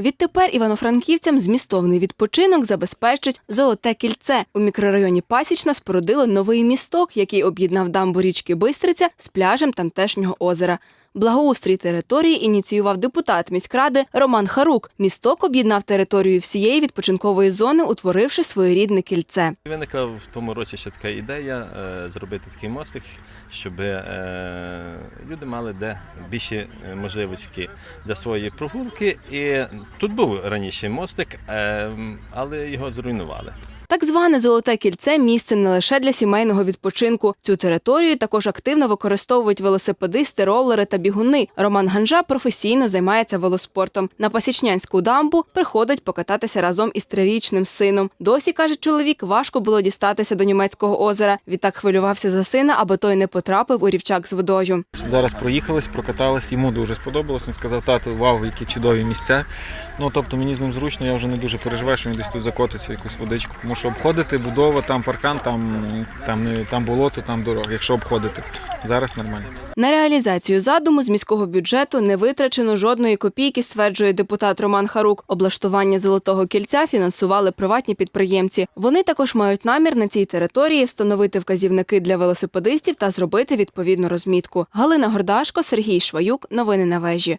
Відтепер івано-франківцям змістовний відпочинок забезпечить золоте кільце. У мікрорайоні Пасічна спорудили новий місток, який об'єднав дамбу річки Бистриця з пляжем тамтешнього озера. Благоустрій території ініціював депутат міськради Роман Харук. Місток об'єднав територію всієї відпочинкової зони, утворивши своєрідне кільце. Виникла в тому році ще така ідея е, зробити такий мостик, щоб е, люди мали де більші е, можливості для своєї прогулки. І тут був раніше мостик, е, але його зруйнували. Так зване золоте кільце місце не лише для сімейного відпочинку. Цю територію також активно використовують велосипедисти, ролери та бігуни. Роман Ганжа професійно займається велоспортом. На Пасічнянську дамбу приходить покататися разом із трирічним сином. Досі каже чоловік, важко було дістатися до німецького озера. Відтак хвилювався за сина, аби той не потрапив у рівчак з водою. Зараз проїхались, прокатались, йому дуже сподобалось. Він сказав, тату, вау, які чудові місця. Ну тобто мені з ним зручно, я вже не дуже переживаю, що він десь тут закотиться якусь водичку. Тому що обходити будова, там паркан, там, там, не- там болото, там дорога. Якщо обходити, зараз нормально. На реалізацію задуму з міського бюджету не витрачено жодної копійки, стверджує депутат Роман Харук. Облаштування золотого кільця фінансували приватні підприємці. Вони також мають намір на цій території встановити вказівники для велосипедистів та зробити відповідну розмітку. Галина Гордашко, Сергій Шваюк. Новини на вежі.